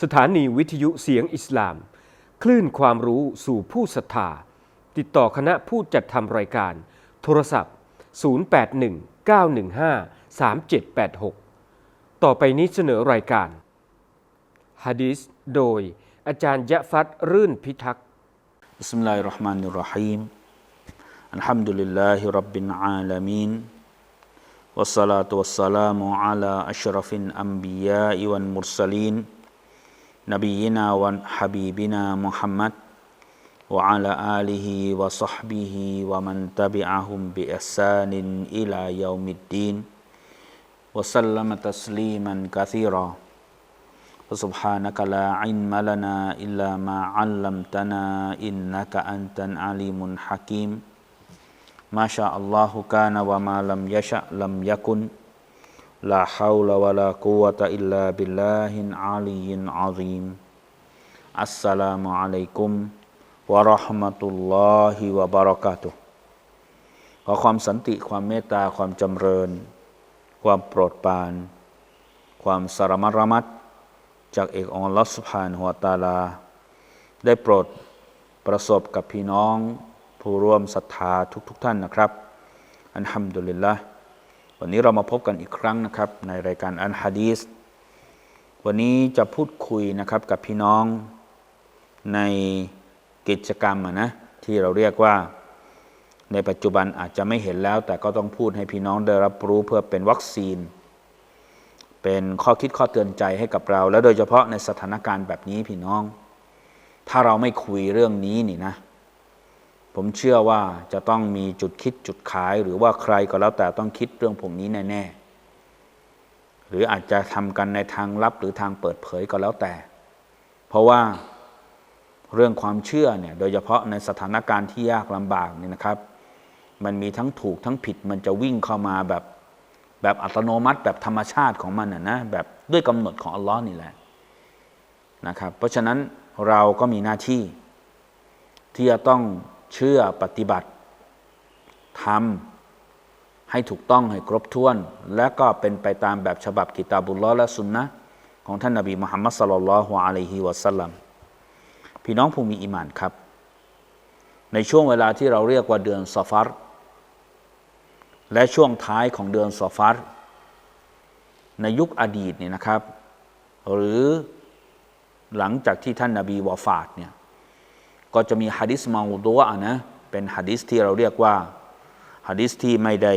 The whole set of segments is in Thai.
สถานีวิทยุเสียงอิสลาม คลื่นความรู้สู่ผู้ศรัทธา ติดต่อคณะผู้จัดทำรายการ โทรศัพท์ 0819153786 ต่อไปนี้เสนอรายการฮะดีษโดยอาจารย์ยะฟัดรื่นพิทักษ์ بسم الله الرحمن الرحيم الحمد لله رب العالمين والصلاة والسلام على أشرف الأنبياء والمرسلين نبينا وحبيبنا محمد وعلى آله وصحبه ومن تبعهم بإحسان إلى يوم الدين وسلم تسليما كثيرا. فسبحانك لا علم لنا إلا ما علمتنا إنك أنت العليم الحكيم. ما شاء الله كان وما لم يشأ لم يكن. لا حول ولا قوة إلا بالله العلي العظيم السلام عليكم ورحمة الله وبركاته ขอความสันติความเมตตาความจำเริญ ความโปรดปราน ความสารมัระมัด จากเอกองลอสผ่านหัวตาลา ได้โปรดประสบกับพี่น้อง ผู้ร่วมศรัทธาทุกๆทท่านนะครับ อันฮัมดุลิลละห์ วันนี้เรามาพบกันอีกครั้งนะครับ ในรายการอันฮะดีสวันนี้จะพูดคุยนะครับกับพี่น้องในกิจกรรมนะที่เราเรียกว่าในปัจจุบันอาจจะไม่เห็นแล้ว แต่ก็ต้องพูดให้พี่น้องได้รับรู้เพื่อเป็นวัคซีน เป็นข้อคิดข้อเตือนใจให้กับเรา และโดยเฉพาะในสถานการณ์แบบนี้พี่น้อง ถ้าเราไม่คุยเรื่องนี้นี่นะ ผมเชื่อว่าจะต้องมีจุดคิดจุดขาย หรือว่าใครก็แล้วแต่ต้องคิดเรื่องพวกนี้แน่ๆหรืออาจจะทำกันในทางลับหรือทางเปิดเผยก็แล้วแต่ เพราะว่าเรื่องความเชื่อเนี่ยโดยเฉพาะในสถานการณ์ที่ยากลำบากนี่นะครับ มันมีทั้งถูกทั้งผิดมันจะวิ่งเข้ามาแบบแบบอัตโนมัติแบบธรรมชาติของมันนะนะแบบด้วยกำหนดของอัลลอฮ์นี่แหละนะครับ เพราะฉะนั้นเราก็มีหน้าที่ที่จะต้อง เชื่อปฏิบัติทำให้ถูกต้องให้ครบถ้วน และก็เป็นไปตามแบบฉบับกิตาบุลลอและสุนนะของท่านนบีมุฮัมมัดสลลัลลอฮุอะลัยฮิวะสัลลัมพี่น้องผู้มีอิมานครับ ในช่วงเวลาที่เราเรียกว่าเดือนซอฟาร์และช่วงท้ายของเดือนซอฟาร์ในยุคอดีตเนี่ยนะครับ หรือหลังจากที่ท่านนาบีวาฟาดเนี่ย ก็จะมีฮะดิษมาอุดัวนะเป็นฮะดิษที่เราเรียกว่าฮะดิษที่ไม่ได้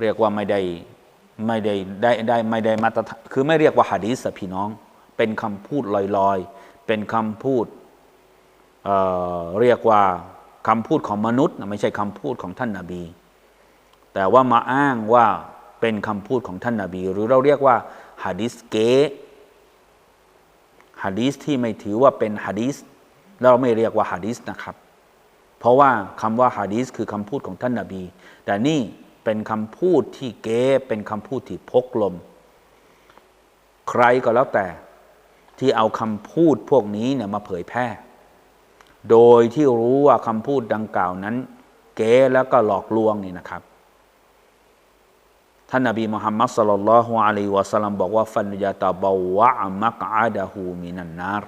เรียกว่าไม่ได้ไม่ได้ได้ได้ไม่ได้มาตรฐานคือไม่เรียกว่าฮะดิษพี่น้อง เป็นคำพูดลอยๆ เป็นคำพูดเเรียกว่าคำพูดของมนุษย์ไม่ใช่คำพูดของท่านนาบี แต่ว่ามาอ้างว่าเป็นคำพูดของท่านนาบี หรือเราเรียกว่าฮะดิษเกฮะดีษที่ไม่ถือว่าเป็นฮะดีษ เราไม่เรียกว่าฮะดีษนะครับ เพราะว่าคำว่าฮะดีษคือคำพูดของท่านนาบี แต่นี่เป็นคำพูดที่เก๋เป็นคำพูดที่พกลม ใครก็แล้วแต่ที่เอาคำพูดพวกนี้เนี่ยมาเผยแพร่ โดยที่รู้ว่าคำพูดดังกล่าวนั้น เก๋แล้วก็หลอกลวงนี่นะครับท่านนบีมุฮัมมัดสลลัลลอฮุอะลัยวะสัลลัมบอกว่าฟันยาตาบาวะมักอาดะฮูมินันนาร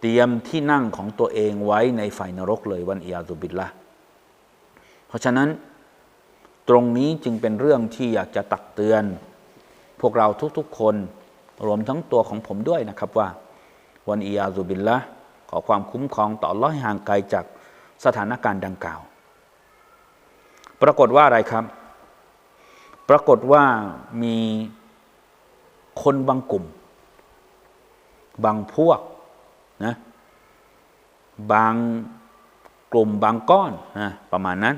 เตรียมที่นั่งของตัวเองไว้ในไฟนรกเลยวันอียาตุบิลละเพราะฉะนั้นตรงนี้จึงเป็นเรื่องที่อยากจะตักเตือน พวกเราทุกๆคนรวมทั้งตัวของผมด้วยนะครับว่า วันอียาตุบิลละขอความคุ้มครองต่ออัลลอฮ์ให้ห่างไกลจากสถานการณ์ดังกล่าว ปรากฏว่าอะไรครับ ปรากฏว่ามีคนบางกลุ่ม บางพวก นะบางกลุ่มบางก้อนนะประมาณนั้น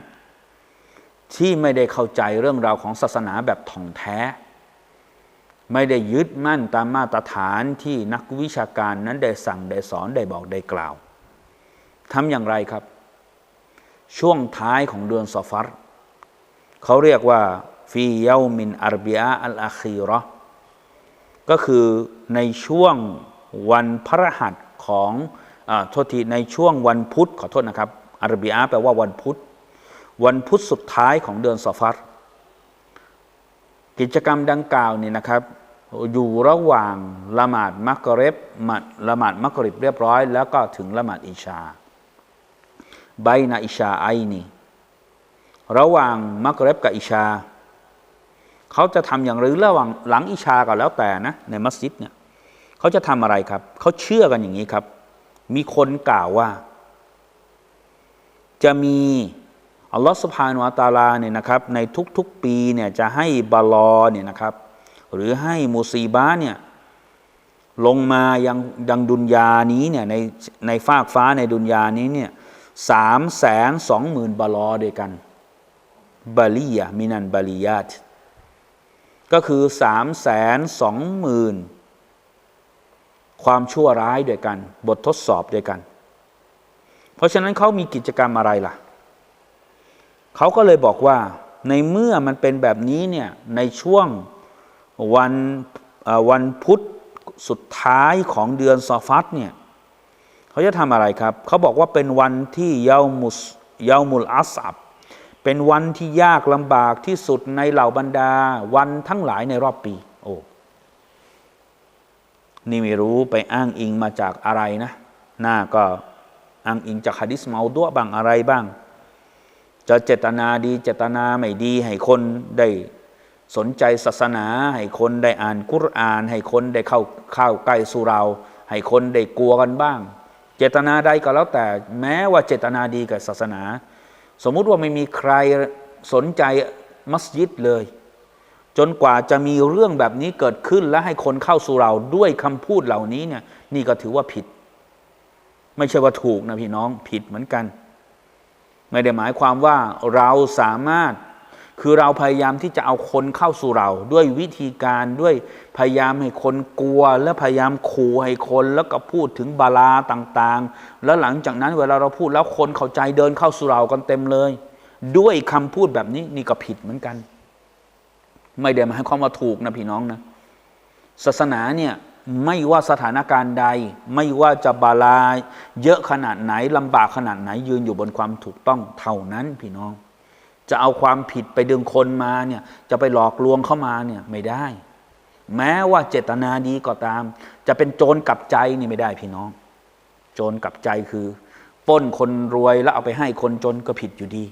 ที่ไม่ได้เข้าใจเรื่องราวของศาสนาแบบถ่องแท้ ไม่ได้ยึดมั่นตามมาตรฐานที่นักวิชาการนั้นได้สั่งได้สอนได้บอกได้กล่าวทำอย่างไรครับ ช่วงท้ายของเดือนซอฟัรเขาเรียกว่าฟีเยามินอารบีอาอัลอาคีรอก็คือในช่วงวันพระหัส ของอโทษทีในช่วงวันพุธขอโทษนะครับอารบีอาแปลว่าวันพุธ วันพุธสุดท้ายของเดือนซอฟัรกิจกรรมดังกล่าวนี่นะครับอยู่ระหว่างละหมาดมักริบมัดละหมาดมักริบเรียบร้อย แล้วก็ถึงละหมาดอิชาไบนาอิชาไอนี่ระหว่างมักริบกับอิชา เขาจะทำอย่างหรือระหว่างหลังอิชาก็แล้วแต่นะในมัสยิดเนี่ย เขาจะทำอะไรครับ เขาเชื่อกันอย่างนี้ครับ มีคนกล่าวว่า จะมีอัลลอฮฺสุบฮานุวะตาลาเนี่ยนะครับ ในทุกๆปีเนี่ยจะให้บาลอเนี่ยนะครับ หรือให้มูซีบะเนี่ยลงมายังดังดุนยานี้เนี่ยในในฟากฟ้าในดุนยานี้เนี่ยสามแสนสองหมื่นบาลอด้วยกันบาลียะมินันบาลียาตก็คือสามแสนสองหมื่น ความชั่วร้ายด้วยกัน บททดสอบด้วยกัน เพราะฉะนั้นเขามีกิจกรรมอะไรล่ะ เขาก็เลยบอกว่าในเมื่อมันเป็นแบบนี้เนี่ยในช่วงวันวันพุธสุดท้ายของเดือนซอฟัตเนี่ยเขาจะทำอะไรครับ เขาบอกว่าเป็นวันที่เยามุสเยามุลอัสับเป็นวันที่ยากลำบากที่สุดในเหล่าบรรดาวันทั้งหลายในรอบปี นี่ไม่รู้ไปอ้างอิงมาจากอะไรนะ หน้าก็อ้างอิงจากฮะดิษเมาตัวบ้างอะไรบ้าง จะเจตนาดีเจตนาไม่ดี ให้คนได้สนใจศาสนา ให้คนได้อ่านกุรอาน ให้คนได้เข้าเข้าใกล้สู่เรา ให้คนได้กลัวกันบ้าง เจตนาใดก็แล้วแต่แม้ว่าเจตนาดีกับศาสนา สมมุติว่าไม่มีใครสนใจมัสยิดเลย จนกว่าจะมีเรื่องแบบนี้เกิดขึ้นและให้คนเข้าสู่เราด้วยคำพูดเหล่านี้เนี่ย นี่ก็ถือว่าผิด ไม่ใช่ว่าถูกนะพี่น้องผิดเหมือนกัน ไม่ได้หมายความว่าเราสามารถคือเราพยายามที่จะเอาคนเข้าสู่เรา ด้วยวิธีการด้วยพยายามให้คนกลัว และพยายามขู่ให้คนแล้วก็พูดถึงบาลาต่างๆ แล้วหลังจากนั้นเวลาเราพูดแล้วคนเข้าใจเดินเข้าสู่เรากันเต็มเลย ด้วยคำพูดแบบนี้นี่ก็ผิดเหมือนกัน ไม่ได้หมายความว่าถูกนะพี่น้องนะศาสนาเนี่ยไม่ว่าสถานการณ์ใด ไม่ว่าจะบาลาเยอะขนาดไหนลำบากขนาดไหน ยืนอยู่บนความถูกต้องเท่านั้นพี่น้อง จะเอาความผิดไปดึงคนมาเนี่ยจะไปหลอกลวงเข้ามาเนี่ยไม่ได้ แม้ว่าเจตนาดีก็ตาม จะเป็นโจรกลับใจนี่ไม่ได้พี่น้อง โจรกลับใจคือปล้นคนรวยแล้วเอาไปให้คนจนก็ผิดอยู่ดี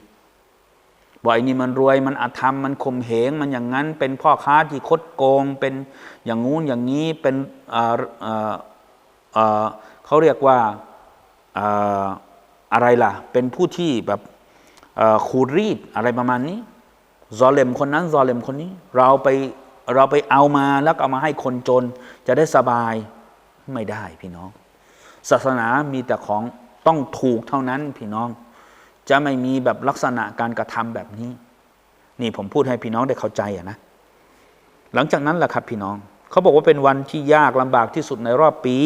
บ่อยนี่มันรวยมันอาธรรมมันข่มเหงมันอย่างนั้น เป็นพ่อค้าที่คดโกง เป็นอย่างงู้นอย่างนี้เป็นเขาเรียกว่าเอ่อะไรล่ะ เป็นผู้ที่แบบขูดรีดอะไรประมาณนี้ซอเลมคนนั้นซอเลมคนนี้ เราไปเราไปเอามาแล้วเอามาให้คนจน จะได้สบายไม่ได้พี่น้อง ศาสนามีแต่ของต้องถูกเท่านั้นพี่น้อง จะไม่มีแบบลักษณะการกระทำแบบนี้ นี่ผมพูดให้พี่น้องได้เข้าใจอะนะ หลังจากนั้นแหละครับพี่น้อง เขาบอกว่าเป็นวันที่ยากลำบากที่สุดในรอบปี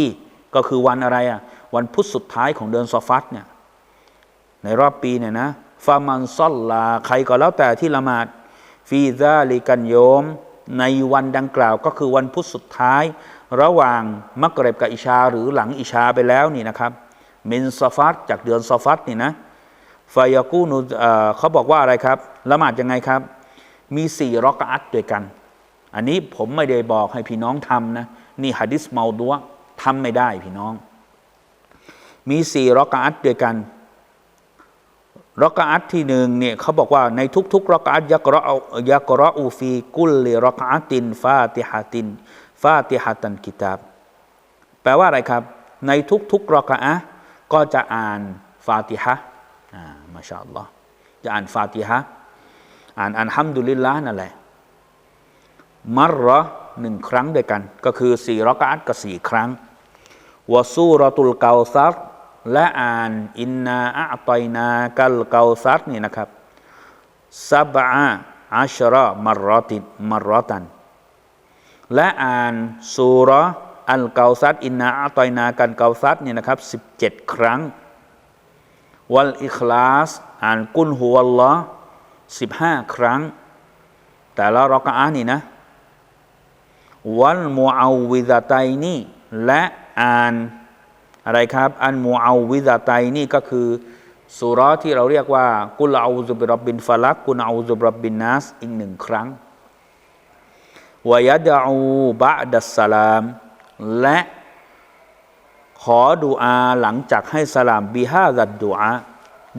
ก็คือวันอะไรอะวันพุธสุดท้ายของเดือนซอฟัตเนี่ย ในรอบปีเนี่ยนะฟามันซอลลาใครก็แล้วแต่ที่ละหมาดฟีซาลิกันโยม ในวันดังกล่าวก็คือวันพุธสุดท้าย ระหว่างมักเรบกับอิชาหรือหลังอิชาไปแล้วนี่นะครับมินซอฟัตจากเดือนซอฟัตนี่นะ ฟายกูนูเอ่อเขาบอกว่าอะไรครับ ละหมาดยังไงครับ มีสี่รอกอัตด้วยกัน อันนี้ผมไม่ได้บอกให้พี่น้องทำนะ นี่ฮะดิษเมาดัวทำไม่ได้พี่น้อง มีสี่รอกอัตด้วยกันรอกอัตที่หนึ่งเนี่ยเขาบอกว่าในทุกๆรอกอัตยักรอยักรออูฟีกุลลรอกอัตินฟาติฮะตินฟาติฮะตันกิตาบแปลว่าอะไรครับ ในทุกๆรอกอะห์ก็จะอ่านฟาติฮะ มาชาอัลลอฮ์จะอ่านฟาติฮะอ่านอันฮัมดุลิลละนั่นแหละมัรระหนึ่งครั้งด้วยกัน ก็คือสี่รอกอัตก็สี่ครั้งวะซูรตุลเกาซัรและอ่านอินนาอะตอยนากัลเกาซัรนี่นะครับซับะอัชระมารอตินมารอตัน และอ่านซูรอัลเกาซัดอินนาอะตอยนากันเกาซัดนี่นะครับสิบเจ็ดครั้ง วัลอิคลาส อ่านกุลฮุวัลลอฮ์สิบห้าครั้ง แต่ละรอกะอะห์นี่นะ วัลมูอาวิซาไตนี่และอ่านอะไรครับ อันมูอาวิซาไตนี่ก็คือสุราที่เราเรียกว่า กุลอาอุซุบิรับบินฟาลักกุลอาอุซุบิรับบินนัสอีกหนึ่งครั้งวยดะอูบะดัสสลาม และ ขอดูอาหลังจากให้สลามบิฮาดัดดูอา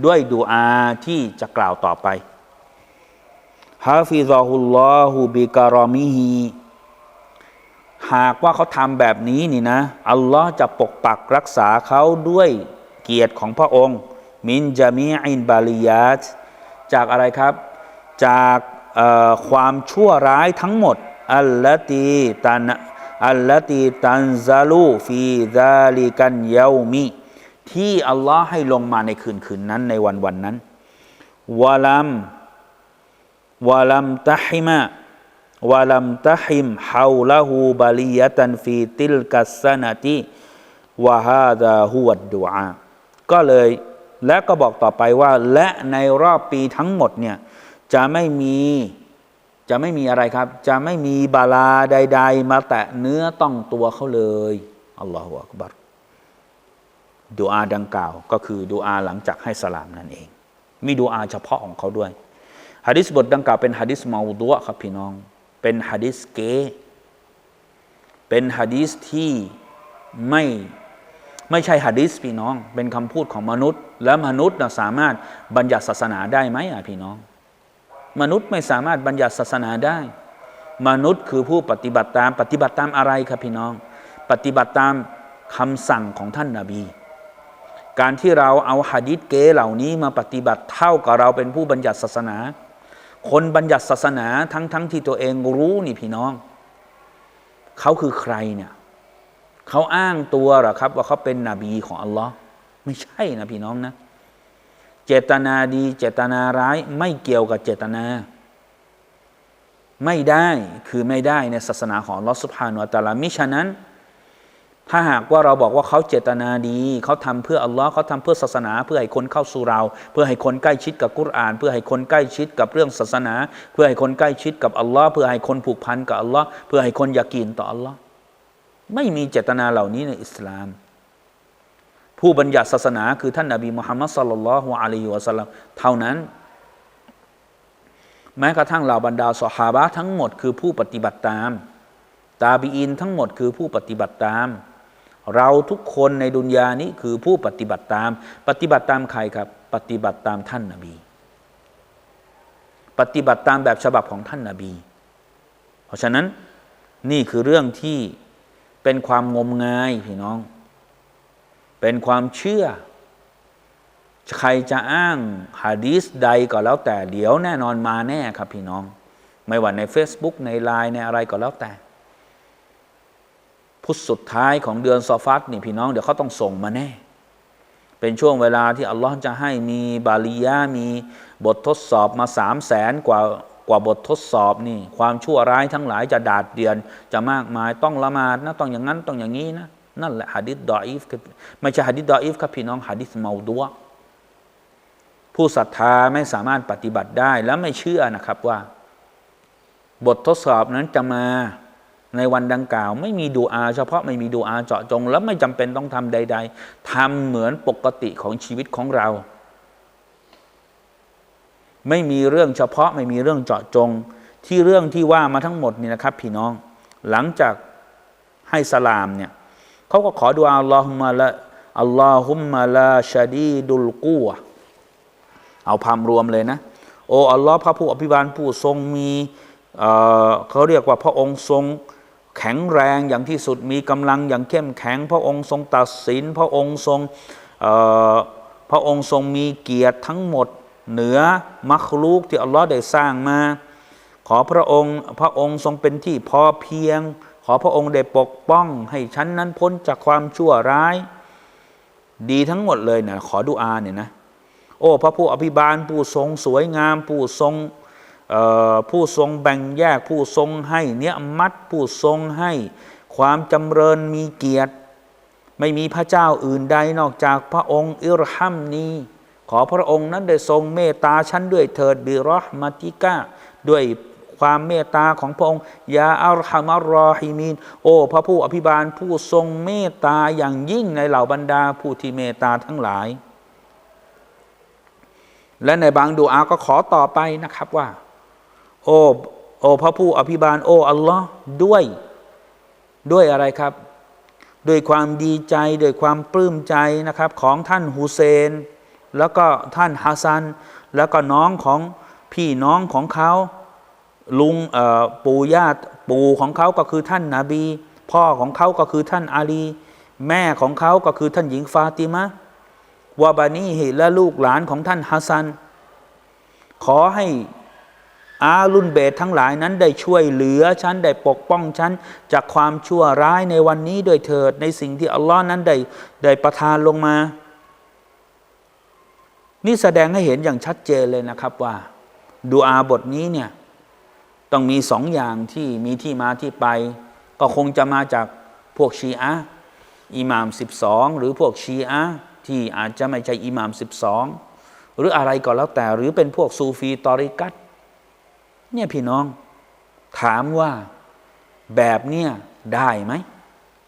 ด้วยดูอาที่จะกล่าวต่อไปฮาฟิซาฮุลลอฮุบิการอมิฮีหากว่าเขาทำแบบนี้นี่นะ อัลลอฮ์จะปกปักรักษาเขาด้วยเกียรติของพระองค์ มินจามีอินบาลียัตจากอะไรครับ จากความชั่วร้ายทั้งหมด อัลลตีตัน อัลลตีตันซาลูฟีซาลิกันเยามีที่อัลลอฮ์ให้ลงมาในคืนคืนนั้นในวันวันนั้นวะลัมวะลัมตะฮิมะวะลัมตะฮิมฮาวละฮูบาลียะตันฟีติลกัสนาติวะฮาดาฮุวัดดูอาก็เลยและก็บอกต่อไปว่า และในรอบปีทั้งหมดเนี่ยจะไม่มี จะไม่มีอะไรครับ จะไม่มีบาลาใด ๆ มาแตะเนื้อต้องตัวเขาเลยอัลลอฮฺอักบัรดูอาดังกล่าว ก็คือดูอาหลังจากให้สลามนั่นเอง มีดูอาเฉพาะของเขาด้วยฮะดิษบทดังกล่าวเป็นฮะดิษมาดัวครับพี่น้อง เป็นฮะดิษเกเป็นฮะดิษที่ไม่ไม่ใช่ฮะดิษพี่น้อง เป็นคำพูดของมนุษย์ แล้วมนุษย์นะสามารถบัญญัติศาสนาได้ไหมอะพี่น้อง มนุษย์ไม่สามารถบัญญัติศาสนาได้ มนุษย์คือผู้ปฏิบัติตาม ปฏิบัติตามอะไรครับพี่น้อง ปฏิบัติตามคำสั่งของท่านนาบี การที่เราเอาหะดิษเก๋เหล่านี้มาปฏิบัติเท่ากับเราเป็นผู้บัญญัติศาสนา คนบัญญัติศาสนาทั้งทั้งที่ตัวเองรู้นี่พี่น้อง เขาคือใครเนี่ยเขาอ้างตัวหรอครับ ว่าเขาเป็นนบีของอัลลอฮ์ไม่ใช่นะพี่น้องนะเจตนาดี เจตนาร้าย ไม่เกี่ยวกับเจตนา ไม่ได้คือไม่ได้ในศาสนาของลอสุภานุอัตลามิฉะนั้น ถ้าหากว่าเราบอกว่าเขาเจตนาดี เขาทำเพื่ออัลลอฮ์เขาทำเพื่อศาสนา เพื่อให้คนเข้าสู่เรา เพื่อให้คนใกล้ชิดกับกุรอาน เพื่อให้คนใกล้ชิดกับเรื่องศาสนา เพื่อให้คนใกล้ชิดกับอัลลอฮ์เพื่อให้คนผูกพันกับอัลลอฮ์เพื่อให้คนยากีนต่ออัลลอฮ์ไม่มีเจตนาเหล่านี้ในอิสลาม ผู้บัญญัติศาสนาคือท่านนบีมุฮัมมัดสัลลัลลอฮุอะลัยฮิวะสัลลัมเท่านั้น แม้กระทั่งเหล่าบรรดาสหาบะห์ทั้งหมดคือผู้ปฏิบัติตาม ตาบีอินทั้งหมดคือผู้ปฏิบัติตาม เราทุกคนในดุนยานี้คือผู้ปฏิบัติตาม ปฏิบัติตามใครครับ ปฏิบัติตามท่านนาบี ปฏิบัติตามแบบฉบับของท่านนาบี เพราะฉะนั้นนี่คือเรื่องที่เป็นความงมงายพี่น้อง เป็นความเชื่อ ใครจะอ้างฮะดีสใดก็แล้วแต่เดี๋ยวแน่นอนมาแน่ครับพี่น้อง ไม่ว่าใน Facebook ในไลน์ในอะไรก็แล้วแต่พุธสุดท้ายของเดือนซอฟัตนี่พี่น้องเดี๋ยวเขาต้องส่งมาแน่ เป็นช่วงเวลาที่อัลลอฮ์จะให้มีบาลียะมีบททดสอบมาสามแสนกว่ากว่าบททดสอบนี่ ความชั่วร้ายทั้งหลายจะดาดเดือนจะมากมายต้องละหมาดนะต้องอย่างนั้นต้องอย่างนี้นะ นั่นแหละฮะดิษดออีฟไม่ใช่ฮะดิษดออีฟครับพี่น้องฮะดิษเมาดัวผู้ศรัทธาไม่สามารถปฏิบัติได้และไม่เชื่อนะครับว่า บททดสอบนั้นจะมาในวันดังกล่าว ไม่มีดูอา เฉพาะไม่มีดูอาเจาะจง และไม่จำเป็นต้องทำใด ๆทำเหมือนปกติของชีวิตของเรา ไม่มีเรื่องเฉพาะไม่มีเรื่องเจาะจง ที่เรื่องที่ว่ามาทั้งหมดนี่นะครับ พี่น้อง หลังจากให้สลามเนี่ย เขาก็ขอดูอัลลอฮุมะละอัลลอฮุมะลาชาดีดุลกูวเอาพามรวมเลยนะ โอ้อัลลอฮ์พระผู้อภิบาลผู้ทรงมีเเขาเรียกว่าพระองค์ทรงแข็งแรงอย่างที่สุดมีกำลังอย่างเข้มแข็ง พระองค์ทรงตัดสิน พระองค์ทรงพระองค์ทรงมีเกียรติทั้งหมดเหนือมัคลูกที่อัลลอฮ์ได้สร้างมา ขอพระองค์พระองค์ทรงเป็นที่พอเพียง ขอพระองค์ได้ปกป้องให้ฉันนั้นพ้นจากความชั่วร้าย ดีทั้งหมดเลยนะขอดุอาเนี่ยนะโอ้พระผู้อภิบาลผู้ทรงสวยงาม ผู้ทรงผู้ทรงแบ่งแยกผู้ทรงให้เนี้ยมัดผู้ทรงให้ความจำเริญมีเกียรติ ไม่มีพระเจ้าอื่นใดนอกจากพระองค์อิรฮัมนีขอพระองค์นั้นได้ทรงเมตตาฉันด้วยเถิดบิรอห์มาติกาด้วย ความเมตตาของพระองค์ยาอัลฮัมารรอฮิมีนโอ้พระผู้อภิบาลผู้ทรงเมตตาอย่างยิ่งในเหล่าบรรดาผู้ที่เมตตาทั้งหลาย และในบางดูอาก็ขอต่อไปนะครับว่า โอ้โออ้พระผู้อภิบาลโอ้อัลลอฮ์ด้วยด้วยอะไรครับด้วยความดีใจด้วยความปลื้มใจนะครับ ของท่านฮุเซน แล้วก็ท่านฮัสซัน แล้วก็น้องของพี่น้องของเขา ลุงปู่ย่าปู่ของเขาก็คือท่านนาบี พ่อของเขาก็คือท่านอาลี แม่ของเขาก็คือท่านหญิงฟาติมะวาบานีฮิและลูกหลานของท่านฮัสซัน ขอให้อาลุนเบตทั้งหลายนั้นได้ช่วยเหลือฉันได้ปกป้องฉัน จากความชั่วร้ายในวันนี้ด้วยเถิดในสิ่งที่อัลลอฮ์นั้นได้ได้ประทานลงมา นี่แสดงให้เห็นอย่างชัดเจนเลยนะครับว่าดูอาบทนี้เนี่ย ต้องมีสองอย่างที่มีที่มาที่ไป ก็คงจะมาจากพวกชีอะอิหม่าม 12 หรือพวกชีอะที่อาจจะไม่ใช่อิหม่าม 12 หรืออะไรก็แล้วแต่หรือเป็นพวกซูฟีตอริกัตเนี่ยพี่น้อง ถามว่าแบบเนี้ยได้ไหม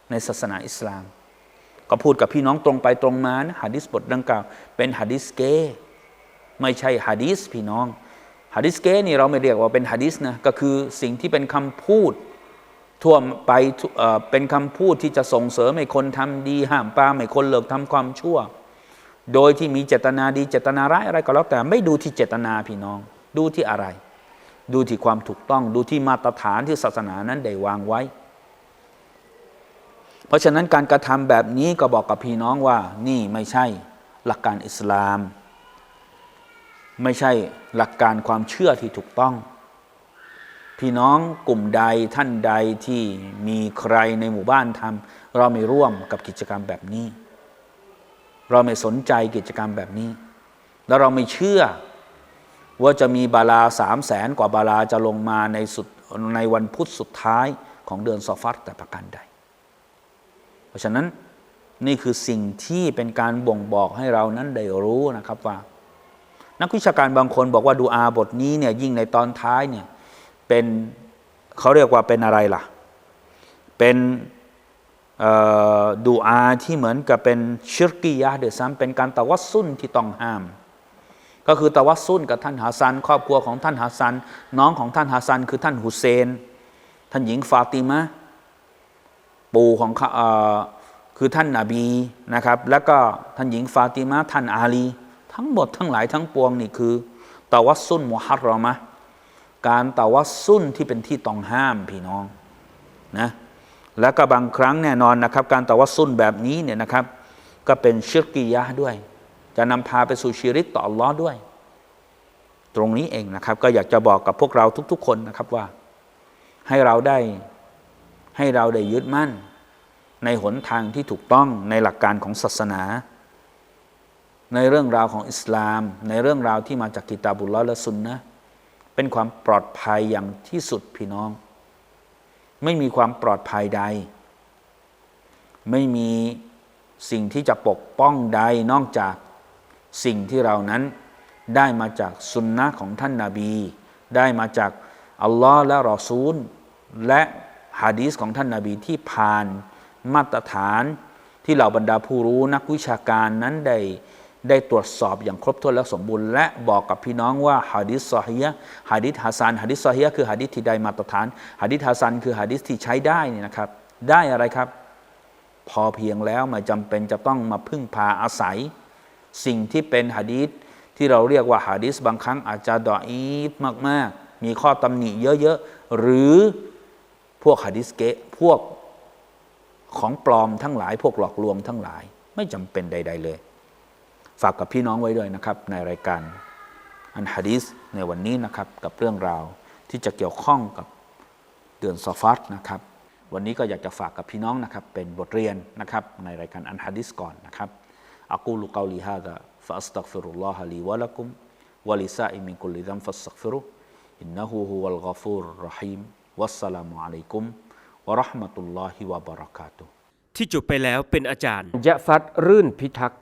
ในศาสนาอิสลาม ก็พูดกับพี่น้องตรงไปตรงมานะฮะดิษบทดังกล่าว เป็นฮะดิษเกไม่ใช่ฮะดิษพี่น้อง ฮะดิษเกนี่เราไม่เรียกว่าเป็นฮะดิษนะก็คือสิ่งที่เป็นคำพูดทั่วไปเป็นคำพูดที่จะส่งเสริมให้คนทำดีห้ามปรามให้คนเลิกทำความชั่ว โดยที่มีเจตนาดีเจตนาร้ายอะไรก็แล้วแต่ไม่ดูที่เจตนาพี่น้อง ดูที่อะไร ดูที่ความถูกต้อง ดูที่มาตรฐานที่ศาสนานั้นได้วางไว้ เพราะฉะนั้นการกระทำแบบนี้ก็บอกกับพี่น้องว่า นี่ไม่ใช่หลักการอิสลาม ไม่ใช่หลักการความเชื่อที่ถูกต้อง พี่น้องกลุ่มใดท่านใดที่มีใครในหมู่บ้านทำเราไม่ร่วมกับกิจกรรมแบบนี้ เราไม่สนใจกิจกรรมแบบนี้ แล้วเราไม่เชื่อว่าจะมีบาลาสามแสนกว่าบาลาจะลงมาในสุดในวันพุธสุดท้ายของเดือนซอฟัตแต่ประการใด เพราะฉะนั้นนี่คือสิ่งที่เป็นการบ่งบอกให้เรานั้นได้รู้นะครับว่า นักวิชาการบางคนบอกว่าดูอาบทนี้เนี่ยยิ่งในตอนท้ายเนี่ยเป็นเขาเรียกว่าเป็นอะไรล่ะ เป็นดูอาที่เหมือนกับเป็นชิรกิยะเดือซ้ำเป็นการตะวัสซุนที่ต้องห้าม ก็คือตะวัสซุนกับท่านฮัสซัน ครอบครัวของท่านฮัสซัน น้องของท่านฮัสซัน คือท่านฮุเซน ท่านหญิงฟาติมะปู่ของคือท่านนาบีนะครับ แล้วก็ท่านหญิงฟาติมาท่านอาลี ทั้งหมดทั้งหลายทั้งปวงนี่คือตะวัสุนมุฮัรรอมะการตะวัสุนที่เป็นที่ต้องห้ามพี่น้องนะแล้วก็บางครั้งแน่นอนนะครับ การตะวัสุนแบบนี้เนี่ยนะครับ ก็เป็นชิรกิยะด้วย จะนำพาไปสู่ชีริกต่ออัลลอฮ์ด้วย ตรงนี้เองนะครับ ก็อยากจะบอกกับพวกเราทุก ๆ คนนะครับว่า ให้เราได้ให้เราได้ยึดมั่น ในหนทางที่ถูกต้องในหลักการของศาสนา ในเรื่องราวของอิสลาม ในเรื่องราวที่มาจากกิตาบุลลอและสุนนะเป็นความปลอดภัยอย่างที่สุดพี่น้อง ไม่มีความปลอดภัยใด ไม่มีสิ่งที่จะปกป้องใดนอกจากสิ่งที่เรานั้นได้มาจากสุนนะของท่านนาบี ได้มาจากอัลลอฮ์และรอซูล และฮะดีษของท่านนาบีที่ผ่านมาตรฐานที่เหล่าบรรดาผู้รู้นักวิชาการนั้นได้ ได้ตรวจสอบอย่างครบถ้วนและสมบูรณ์ และบอกกับพี่น้องว่าฮะดิษซอฮียะฮะดิษฮัสซันฮะดิษซอฮียะคือฮะดิษที่ได้มาตรฐานฮะดิษฮัสซันคือฮะดิษที่ใช้ได้นี่นะครับ ได้อะไรครับ พอเพียงแล้วไม่จำเป็นจะต้องมาพึ่งพาอาศัย สิ่งที่เป็นหะดีษที่เราเรียกว่าหะดีษบางครั้งอาจจะดออีฟมาก ๆ มีข้อตำหนิเยอะ ๆ หรือพวกหะดีษเกะพวกของปลอมทั้งหลาย พวกหลอกลวงทั้งหลาย ไม่จำเป็นใด ๆ เลย ฝากกับพี่น้องไว้ด้วยนะครับ ในรายการอันฮะดีษในวันนี้นะครับกับเรื่องราวที่จะเกี่ยวข้องกับเดือนซอฟัตนะครับ วันนี้ก็อยากจะฝากกับพี่น้องนะครับ เป็นบทเรียนนะครับ ในรายการอันฮะดิษก่อนนะครับอักูลุกาลีฮาดะฟะอัสตักฟิรุลลอฮะลีวะลักุมวะลิซาอิมินกุลิดัมฟัสตักฟิรุอินนะฮูฮุวัลกอฟูรรหีมวัสสลามุอะลัยกุมวะเราะห์มะตุลลอฮิวะบะเราะกาตุฮ์ที่จบไปแล้วเป็นอาจารย์ยะฟัดรื่นพิทักษ์